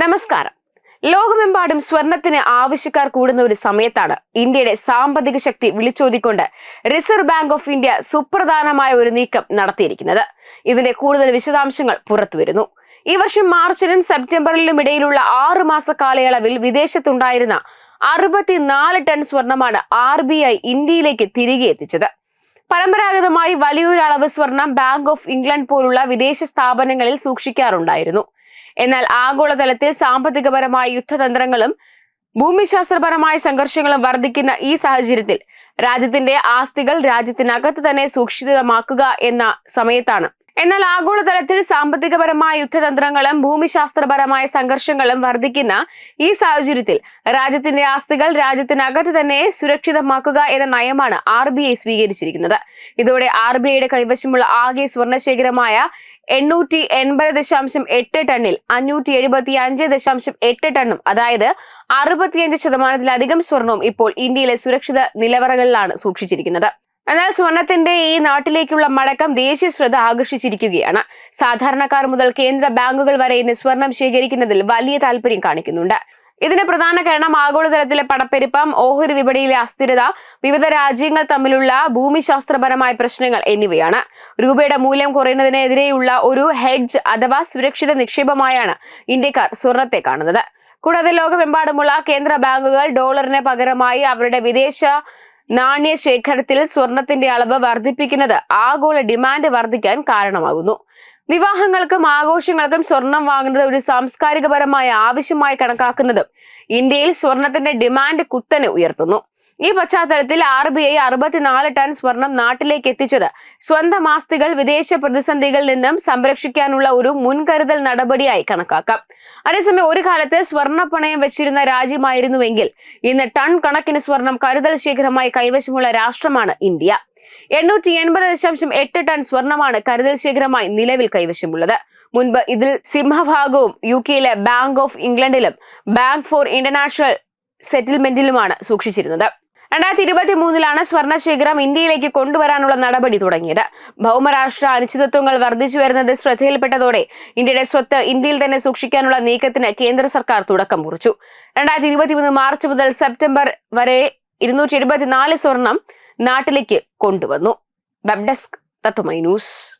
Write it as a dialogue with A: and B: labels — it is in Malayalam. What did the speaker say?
A: നമസ്കാരം. ലോകമെമ്പാടും സ്വർണത്തിന് ആവശ്യക്കാർ കൂടുന്ന ഒരു സമയത്താണ് ഇന്ത്യയുടെ സാമ്പത്തിക ശക്തി വിളിച്ചോതിക്കൊണ്ട് റിസർവ് ബാങ്ക് ഓഫ് ഇന്ത്യ സുപ്രധാനമായ ഒരു നീക്കം നടത്തിയിരിക്കുന്നത്. ഇതിന്റെ കൂടുതൽ വിശദാംശങ്ങൾ പുറത്തുവരുന്നു. ഈ വർഷം മാർച്ചിലും സെപ്റ്റംബറിലും ഇടയിലുള്ള ആറു മാസ കാലയളവിൽ വിദേശത്തുണ്ടായിരുന്ന അറുപത്തിനാല് ടൺ സ്വർണമാണ് ആർ ബി ഐ ഇന്ത്യയിലേക്ക് തിരികെ എത്തിച്ചത്. പരമ്പരാഗതമായി വലിയൊരു അളവ് സ്വർണം ബാങ്ക് ഓഫ് ഇംഗ്ലണ്ട് പോലുള്ള വിദേശ സ്ഥാപനങ്ങളിൽ സൂക്ഷിക്കാറുണ്ടായിരുന്നു. എന്നാൽ ആഗോളതലത്തിൽ സാമ്പത്തികപരമായ യുദ്ധതന്ത്രങ്ങളും ഭൂമിശാസ്ത്രപരമായ സംഘർഷങ്ങളും വർദ്ധിക്കുന്ന ഈ സാഹചര്യത്തിൽ രാജ്യത്തിന്റെ ആസ്തികൾ രാജ്യത്തിനകത്ത് തന്നെ സൂക്ഷിതമാക്കുക എന്ന സമയത്താണ്. എന്നാൽ ആഗോളതലത്തിൽ സാമ്പത്തികപരമായ യുദ്ധതന്ത്രങ്ങളും ഭൂമിശാസ്ത്രപരമായ സംഘർഷങ്ങളും വർദ്ധിക്കുന്ന ഈ സാഹചര്യത്തിൽ രാജ്യത്തിന്റെ ആസ്തികൾ രാജ്യത്തിനകത്ത് തന്നെ സുരക്ഷിതമാക്കുക എന്ന നയമാണ് ആർ സ്വീകരിച്ചിരിക്കുന്നത്. ഇതോടെ ആർ ബി ഐയുടെ കൈവശമുള്ള ആകെ സ്വർണശേഖരമായ എണ്ണൂറ്റി എൺപത് ദശാംശം എട്ട് ടണ്ണിൽ അഞ്ഞൂറ്റി എഴുപത്തി അഞ്ച് ദശാംശം എട്ട് ടണ്ണും അതായത് അറുപത്തിയഞ്ച് ശതമാനത്തിലധികം സ്വർണവും ഇപ്പോൾ ഇന്ത്യയിലെ സുരക്ഷിത നിലവറകളിലാണ് സൂക്ഷിച്ചിരിക്കുന്നത്. എന്നാൽ സ്വർണത്തിന്റെ ഈ നാട്ടിലേക്കുള്ള മടക്കം ദേശീയ ശ്രദ്ധ ആകർഷിച്ചിരിക്കുകയാണ്. സാധാരണക്കാർ മുതൽ കേന്ദ്ര ബാങ്കുകൾ വരെ ഇന്ന് സ്വർണം ശേഖരിക്കുന്നതിൽ വലിയ താല്പര്യം കാണിക്കുന്നുണ്ട്. ഇതിന് പ്രധാന കാരണം ആഗോളതലത്തിലെ പണപ്പെരുപ്പം ഓഹരി വിപണിയിലെ അസ്ഥിരത വിവിധ രാജ്യങ്ങൾ തമ്മിലുള്ള ഭൂമിശാസ്ത്രപരമായ പ്രശ്നങ്ങൾ എന്നിവയാണ്. രൂപയുടെ മൂല്യം കുറയുന്നതിനെതിരെയുള്ള ഒരു ഹെഡ്ജ് അഥവാ സുരക്ഷിത നിക്ഷേപമായാണ് ഇന്ത്യക്കാർ സ്വർണത്തെ കാണുന്നത്. കൂടാതെ ലോകമെമ്പാടുമുള്ള കേന്ദ്ര ബാങ്കുകൾ ഡോളറിന് പകരമായി അവരുടെ വിദേശ നാണ്യ ശേഖരത്തിൽ സ്വർണത്തിന്റെ അളവ് വർദ്ധിപ്പിക്കുന്നത് ആഗോള ഡിമാൻഡ് വർദ്ധിക്കാൻ കാരണമാകുന്നു. വിവാഹങ്ങൾക്കും ആഘോഷങ്ങൾക്കും സ്വർണം വാങ്ങുന്നത് ഒരു സാംസ്കാരികപരമായ ആവശ്യമായി കണക്കാക്കുന്നതും ഇന്ത്യയിൽ സ്വർണത്തിന്റെ ഡിമാൻഡ് കുത്തനെ ഉയർത്തുന്നു. ഈ പശ്ചാത്തലത്തിൽ ആർ ബി ഐ അറുപത്തിനാല് ടൺ സ്വർണം നാട്ടിലേക്ക് എത്തിച്ചത് സ്വന്തം ആസ്തികൾ വിദേശ പ്രതിസന്ധികളിൽ നിന്നും സംരക്ഷിക്കാനുള്ള ഒരു മുൻകരുതൽ നടപടിയായി കണക്കാക്കാം. അതേസമയം ഒരു കാലത്ത് സ്വർണ പണയം വെച്ചിരുന്ന രാജ്യമായിരുന്നുവെങ്കിൽ ഇന്ന് ടൺ കണക്കിന് സ്വർണം കരുതൽ ശേഖരമായി കൈവശമുള്ള രാഷ്ട്രമാണ് ഇന്ത്യ. എണ്ണൂറ്റി എൺപത് ദശാംശം എട്ട് ടൺ സ്വർണമാണ് കരുതൽ ശേഖരമായി നിലവിൽ കൈവശമുള്ളത്. മുൻപ് ഇതിൽ സിംഹഭാഗവും യു കെയിലെ ബാങ്ക് ഓഫ് ഇംഗ്ലണ്ടിലും ബാങ്ക് ഫോർ ഇന്റർനാഷണൽ സെറ്റിൽമെന്റിലുമാണ് സൂക്ഷിച്ചിരുന്നത്. രണ്ടായിരത്തി ഇരുപത്തി മൂന്നിലാണ് സ്വർണശേഖരം ഇന്ത്യയിലേക്ക് കൊണ്ടുവരാനുള്ള നടപടി തുടങ്ങിയത്. ഭൗമരാഷ്ട്ര അനിശ്ചിതത്വങ്ങൾ വർദ്ധിച്ചു വരുന്നത് ശ്രദ്ധയിൽപ്പെട്ടതോടെ ഇന്ത്യയുടെ സ്വത്ത് ഇന്ത്യയിൽ തന്നെ സൂക്ഷിക്കാനുള്ള നീക്കത്തിന് കേന്ദ്ര സർക്കാർ തുടക്കം കുറിച്ചു. രണ്ടായിരത്തി ഇരുപത്തി മൂന്ന് മാർച്ച് മുതൽ സെപ്റ്റംബർ വരെ ഇരുന്നൂറ്റി എഴുപത്തിനാല് സ്വർണം നാട്ടിലേക്ക് കൊണ്ടുവന്നു. Web desk Tatwamayi news.